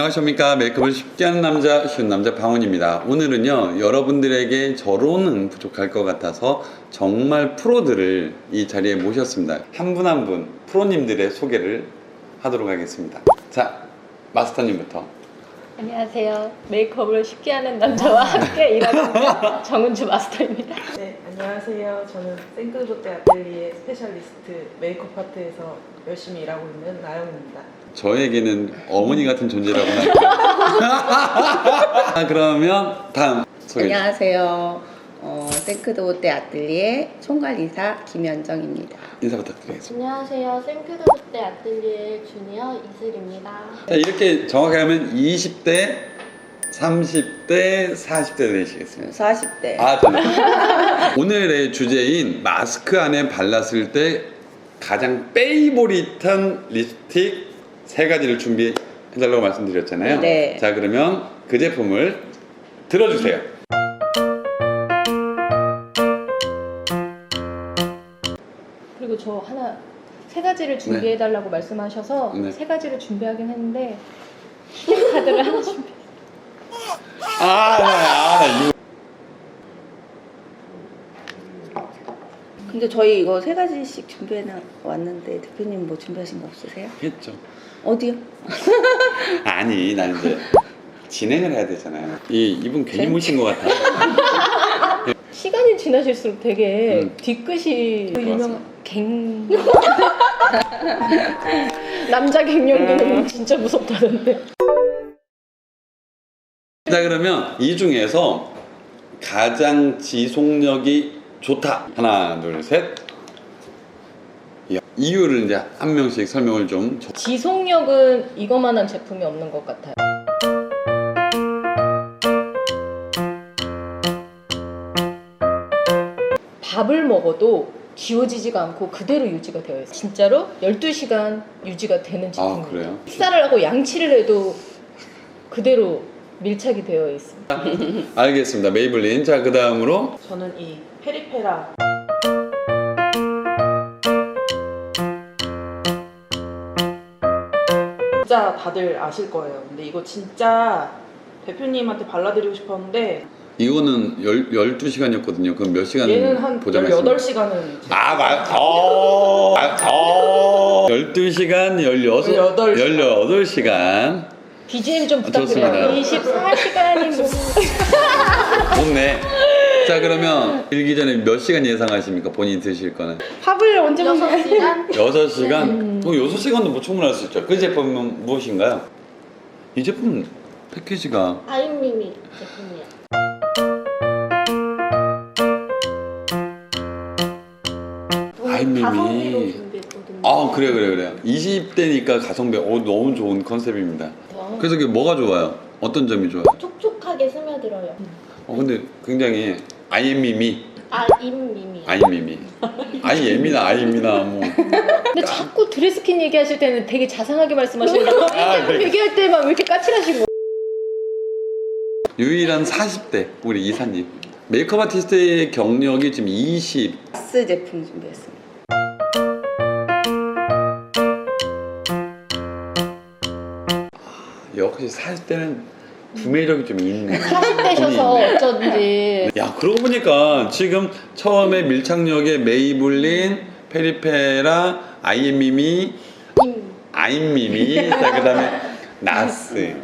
안녕하십니까 메이크업을 쉽게 하는 남자 쉬운 남자 방원입니다 오늘은요 여러분들에게 저로는 부족할 것 같아서 정말 프로들을 이 자리에 모셨습니다 한분 한 분 프로님들의 소개를 하도록 하겠습니다 자 마스터님부터 안녕하세요. 메이크업을 쉽게 하는 남자와 함께 일하고 있는 정은주 마스터입니다. 네, 안녕하세요. 저는 생크로테 아틀리에 스페셜리스트 메이크업 파트에서 열심히 일하고 있는 나영입니다. 저에게는 어머니 같은 존재라고 할게요 아, 그러면 다음 소개 안녕하세요. 어, 생크드호텔 아틀리에 총괄이사 김현정입니다. 인사 부탁드리겠습니다 안녕하세요. 생크드부대 아틀리에 주니어 이슬입니다. 자, 이렇게 정확하게 하면 20대 30대 40대 되시겠습니다 40대. 아, 저는 오늘의 주제인 마스크 안에 발랐을 때 가장 페이보릿한 립스틱 세 가지를 준비해달라고 말씀드렸잖아요. 네. 자, 그러면 그 제품을 들어주세요. 그리고 저 하나 세 가지를 준비해달라고 말씀하셔서 네. 세 가지를 준비하긴 했는데 카드를 하나 준비. 아, 네, 아, 나 이거. 근데 저희 이거 세 가지씩 준비해 왔는데 대표님 뭐 준비하신 거 없으세요? 했죠. 어디요? 아니, 난 이제 진행을 해야 되잖아요. 이, 이분 괜히 네. 모신 것 같아. 시간이 지나실수록 되게 음. 뒤끝이 그. 유명한 갱 남자 갱년기는 진짜 무섭다던데. 자, 그러면 이 중에서 가장 지속력이 좋다. 하나, 둘, 셋. 이- 이유를 이제 한 명씩 설명을 좀. 줘- 지속력은 이거만한 제품이 없는 것 같아요. 밥을 먹어도 지워지지가 않고 그대로 유지가 되어 있어요. 진짜로 12시간 유지가 되는 아, 제품이에요. 그래요? 식사를 하고 양치를 해도 그대로 밀착이 되어 있습니다. 알겠습니다. 메이블린. 자, 그 다음으로. 저는 이 페리페라 진짜 다들 아실 거예요. 근데 이거 진짜 대표님한테 발라드리고 싶었는데 이거는 열, 12시간이었거든요. 그럼 몇 시간 얘는 한 보장했습니까? 18시간은 아, 말, 어, 아, 어. 12시간, 16, 18 시간. 18시간. BGM 좀. 부탁드려요. 24시간이 뭐 좋네. 자, 그러면 일기 전에 몇 시간 예상하십니까? 본인이 드실 거는? 밥을 언제 먹나요? 6시간? 6시간? 음. 그럼 6시간도 뭐 충분할 수 있죠. 그 제품은 무엇인가요? 이 제품 패키지가 아임미미 제품이에요. 가성비로 준비했거든요. 아 그래 그래 그래 20대니까 가성비 어, 너무 좋은 컨셉입니다 와. 그래서 이게 뭐가 좋아요? 어떤 점이 좋아요? 촉촉하게 스며들어요. 어 근데 굉장히 아이엠미미 아 임미미. 아이미미 아이엠이나 아이미나 뭐 근데 자꾸 드레스킨 얘기하실 때는 되게 자상하게 말씀하시는데 아, 그래. 얘기할 때만 왜 이렇게 까칠하시고 유일한 40대 우리 이사님 메이크업 아티스트의 경력이 지금 20 가스 제품 준비했습니다. 역시 40대는 구매력이 좀 있네 40대셔서 본인이 있네. 어쩐지 야 그러고 보니까 지금 처음에 밀착력에 메이블린 페리페라 아이엠미미 임. 아임미미 자 그다음에 나스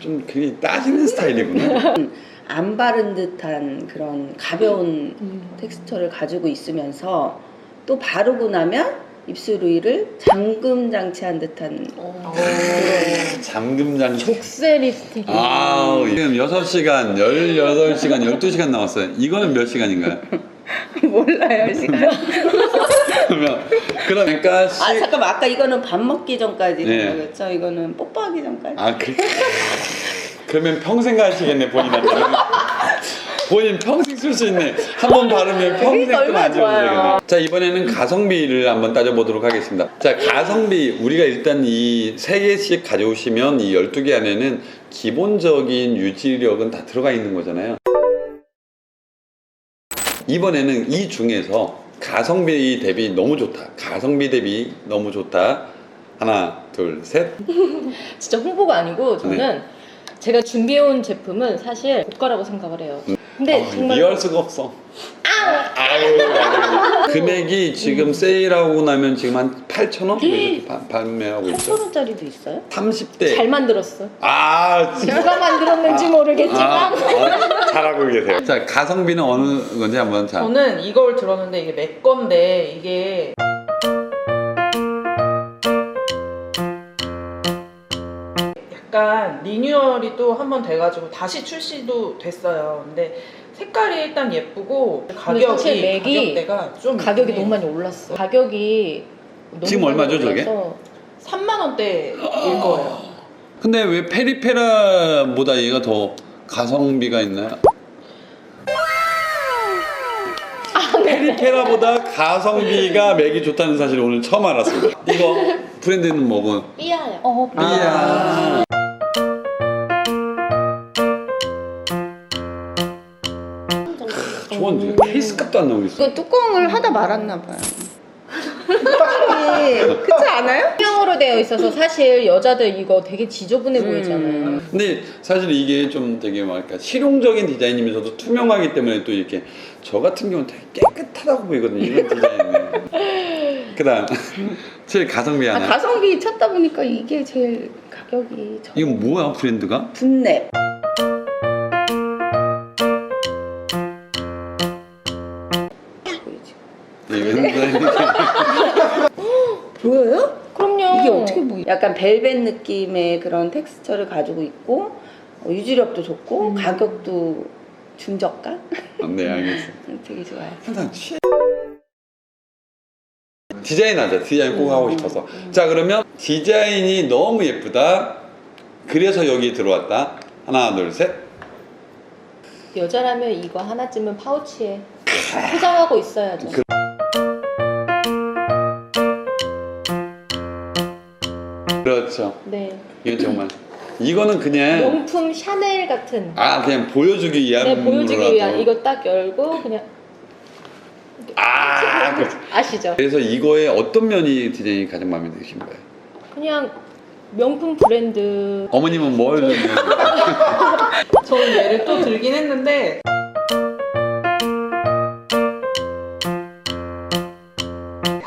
좀 굉장히 따지는 스타일이구나 안 바른 듯한 그런 가벼운 음. 텍스처를 가지고 있으면서 또 바르고 나면 입술 위를 잠금 장치한 듯한 어. 잠금 장치 족쇄 립스틱이 아우 지금 6시간 18시간 12시간 남았어요 이거는 몇 시간인가요? 몰라요 시간. 그러면 그러니까 시... 아 잠깐만 아까 이거는 밥 먹기 전까지 네. 는 거겠죠? 이거는 뽀뽀하기 전까지. 아 그... 그러면 평생 가시겠네 본인한테 본인 평생 쓸 수 있네 한번 바르면 평생 그러니까 또 얼마나 만지면 좋아요. 되겠네 자 이번에는 가성비를 한번 따져보도록 하겠습니다 자 가성비 우리가 일단 이 세 개씩 가져오시면 이 12개 안에는 기본적인 유지력은 다 들어가 있는 거잖아요 이번에는 이 중에서 가성비 대비 너무 좋다 가성비 대비 너무 좋다 하나, 둘, 셋. 진짜 홍보가 아니고 저는 네. 제가 준비해온 제품은 사실 고가라고 생각을 해요. 근데 아, 정말 이해할 수가 없어. 아유, 아유. 금액이 지금 세일하고 나면 지금 한 8,000원 이렇게 파- 판매하고 있죠. 8,000원짜리도 있어요? 30대. 잘 만들었어. 아, 진짜. 누가 만들었는지 모르겠지만 아, 아, 잘하고 계세요. 자, 가성비는 어느 건지 한번 자. 저는 이걸 들었는데 이게 맥 건데 이게 리뉴얼이 또 한 번 돼가지고 다시 출시도 됐어요. 근데 색깔이 일단 예쁘고 가격이 사실 맥이 가격대가 좀 가격이. 너무 많이 올랐어. 가격이 너무 지금 많이 얼마죠, 저게? 올라서 3만 원대일 거예요. 근데 왜 페리페라보다 얘가 더 가성비가 있나요? 페리페라보다 가성비가 맥이 좋다는 사실을 오늘 처음 알았습니다. 이거 브랜드는 뭐고? 삐아요. 어, 삐 야. 좋은 케이스 값도 안 나오고 있어. 이거 뚜껑을 하다 말았나 봐요. 뚜껑이 그렇지 않아요? 투명으로 되어 있어서 사실 여자들 이거 되게 지저분해 음. 보이잖아요. 근데 사실 이게 좀 되게 뭐랄까 실용적인 디자인이면서도 투명하기 때문에 또 이렇게 저 같은 경우는 되게 깨끗하다고 보이거든요. 이런 디자인은. 그다음 제일 가성비 아, 하나. 가성비 찾다 보니까 이게 제일 가격이 저... 이건 뭐야 브랜드가? 분랩. 약간 벨벳 느낌의 그런 텍스처를 가지고 있고 어, 유지력도 좋고 음. 가격도 중저가? 네 알겠어. 되게 좋아요. 항상 취. 디자인 하자. 디자인 꼭 하고 싶어서. 자 그러면 디자인이 너무 예쁘다. 그래서 여기 들어왔다. 하나 둘 셋. 여자라면 이거 하나쯤은 파우치에 포장하고 있어야죠. 그- 그렇죠. 네. 이건 정말 이거는 그냥 명품 샤넬 같은. 아 그냥 보여주기 위한 네, 보여주기 위한. 이거 딱 열고 그냥 아 그- 아시죠? 그래서 이거의 어떤 면이 디자인이 가장 마음에 드신 거예요? 그냥 명품 브랜드 어머님은 뭘 저는 얘를 또 들긴 했는데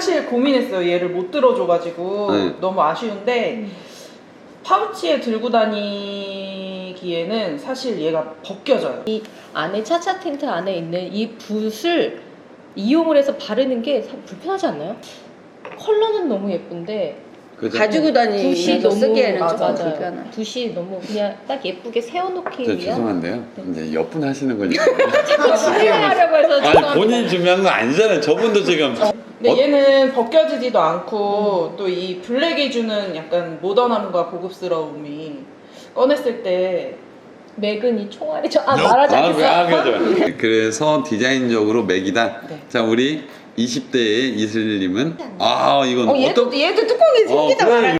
사실 고민했어요. 얘를 못 들어줘가지고 네. 너무 아쉬운데 파우치에 들고 다니기에는 사실 얘가 벗겨져요. 안에 차차 텐트 안에 있는 이 붓을 이용을 해서 바르는 게 참 불편하지 않나요? 컬러는 너무 예쁜데 그죠? 가지고 붓이 다니면서 너무 쓰기에는 조금 맞아요. 불편한. 붓이 너무 그냥 딱 예쁘게 세워놓기 저 위한 죄송한데요. 이제 옆분 하시는 거니까. 하려고 해서 아니 죄송합니다. 본인 준비한 거 아니잖아요. 저분도 지금 근데 어? 얘는 벗겨지지도 않고 또 이 블랙이 주는 약간 모던함과 고급스러움이 꺼냈을 때 맥은 이 총알이 저아 말하지 아, 않겠어요. 아. 그래서 디자인적으로 맥이다. 네. 자 우리 20대의 이슬님은 아 이건 어, 얘도, 어떤 얘도 뚜껑이 어, 생기다 그래. 말아.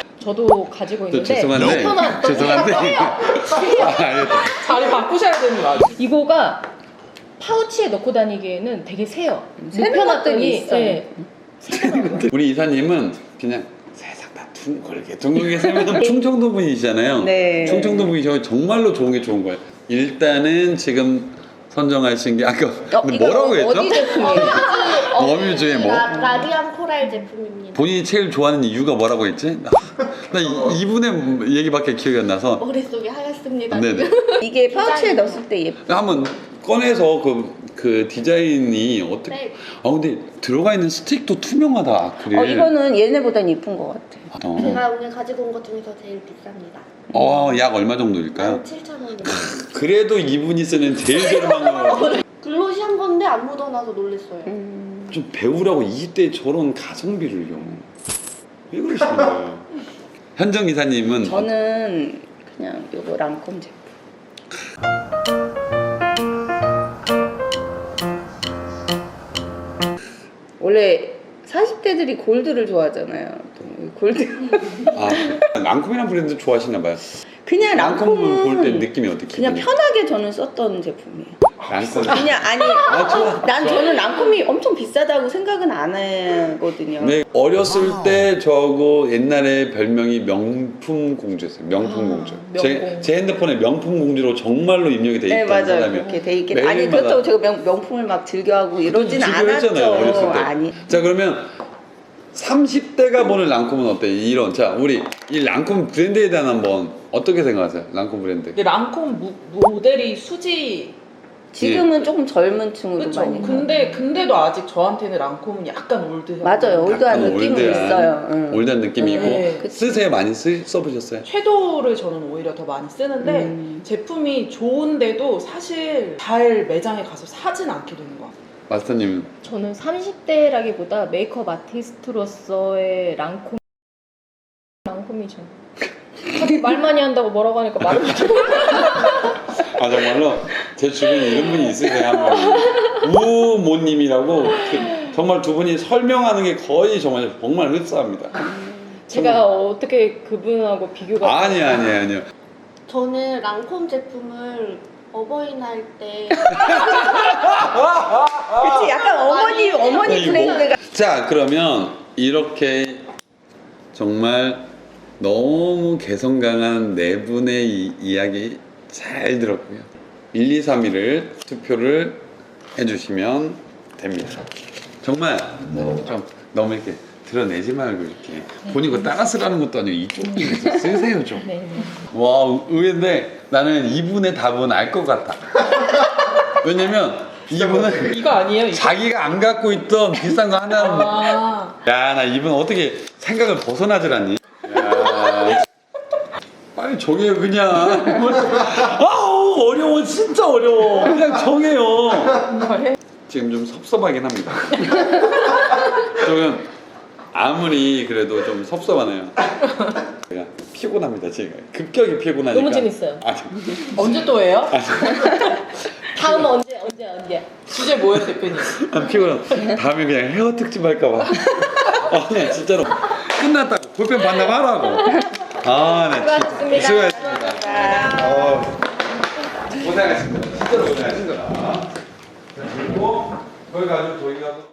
저도 가지고 또 있는데 죄송한데 불편한- 죄송한데 아, 알겠다. 자리 바꾸셔야 되는 거 아니에요? 이거가 파우치에 넣고 다니기에는 되게 세요. 눕혀놨더니, 것들이 있어요. 예, 우리 이사님은 그냥 세상 다 둥글게 둥글게 살면 충청도 분이시잖아요. 네. 충청도 분이 저 정말로 좋은 게 좋은 거예요. 일단은 지금 선정하신 게 아까 어, 뭐라고 했죠? 어디 제품이에요? 어뮤즈의 뭐? 라, 라디안 코랄 제품입니다. 본인이 제일 좋아하는 이유가 뭐라고 했지? 나, 나 이, 이분의 얘기밖에 기억이 안 나서 머릿속이 하얗습니다. 네네 이게 파우치에 넣었을 때 예뻐. 한번 꺼내서 그, 그 디자인이 어떻게 네. 아 근데 들어가 있는 스틱도 투명하다 아크릴 어, 이거는 얘네보단 예쁜 것 같아. 어. 제가 오늘 가지고 온 것 중에서 제일 비쌉니다. 어, 약 얼마 정도일까요? 17,000원입니다. 그래도 이분이 쓰는 제일 저렴한 거. 글로시 한 건데 안 묻어나서 놀랬어요. 음. 좀 배우라고 20대 저런 가성비를요. 왜 그러시는 거예요? 현정 이사님은 저는 그냥 요거 랑콤 제품. 원래 40대들이 골드를 좋아하잖아요. 또 골드. 아, 랑콤이란 브랜드 좋아하시나 봐요. 그냥 랑콤을 볼때 랑콤은 느낌이 어떻게? 그냥 기분이? 편하게 저는 썼던 제품이에요. 랑콤. 그냥 아니 아 좋아. 난 저는 랑콤이 엄청 비싸다고 생각은 안 하거든요. 네, 어렸을 때 저하고 옛날에 별명이 명품 공주였어요. 명품 아, 공주. 제, 제 핸드폰에 명품 공주로 정말로 입력이 돼네 있던 맞아요 사람이. 그렇게 돼 있긴 아니 매일마다- 그렇다고 제가 명, 명품을 막 즐겨하고 이러진 즐겨 않았죠 했잖아요, 어렸을 때. 아니 자 그러면 30대가 보는 랑콤은 어때? 이런 자 우리 이 랑콤 브랜드에 대한 한번 어떻게 생각하세요? 랑콤 브랜드. 근데 랑콤 무- 모델이 수지 지금은 조금 젊은 층으로 그렇죠. 많이 근데 근데도 아직 저한테는 랑콤은 약간 올드해요. 맞아요 올드한 약간 느낌은 올드한, 있어요 응. 올드한 느낌이 네. 있고 쓰세요 많이 쓰, 써보셨어요? 섀도우를 저는 오히려 더 많이 쓰는데 음. 제품이 좋은데도 사실 잘 매장에 가서 사진 않게 되는 것 같아요. 마스터님은 저는 30대라기보다 메이크업 아티스트로서의 랑콤 랑콤이죠. 자기 말 많이 한다고 뭐라고 하니까 말을 못해. 아 정말로 제 주변에 이런 분이 있으세요 한 분이 우모님이라고 그 정말 두 분이 설명하는 게 거의 정말 정말 흡사합니다. 제가 어떻게 그분하고 비교가 아니 아니 아니요. 저는 랑콤 제품을 어버이날 때 그치 약간 어머니 어머니. 브랜드가 자 그러면 이렇게 정말 너무 개성 강한 네 분의 이, 이야기 잘 들었고요. 1, 2, 3위를 투표를 해주시면 됩니다. 정말 좀 너무 이렇게 드러내지 말고 이렇게 본인 거 따라 쓰라는 것도 아니고 이쪽에서 쓰세요 좀. 네, 네. 와 의외인데 나는 이분의 답은 알 것 같아. 왜냐면 이분은 이거 아니에요? 이거? 자기가 안 갖고 있던 비싼 거 하나는 아, 야나 이분 어떻게 생각을 벗어나질 않니? 야, 빨리 정해요 그냥. 아우 어려워 진짜 어려워. 그냥 정해요. 지금 좀 섭섭하긴 합니다. 조금 아무리 그래도 좀 섭섭하네요. 제가 피곤합니다 제가 급격히 피곤하니까. 너무 재밌어요. 아, 언제 또 해요? 다음 언제 언제 언제? 주제 뭐예요, 대표님? 안 피곤해. 다음에 그냥 헤어 특집 할까봐. 아, 나 진짜로 끝났다고 볼펜 반납하라고. 아, 나 진짜 수고하셨습니다. 수고하셨습니다. 어, 고생하셨습니다. 진짜로. 자, 그리고 거기 가서 저희가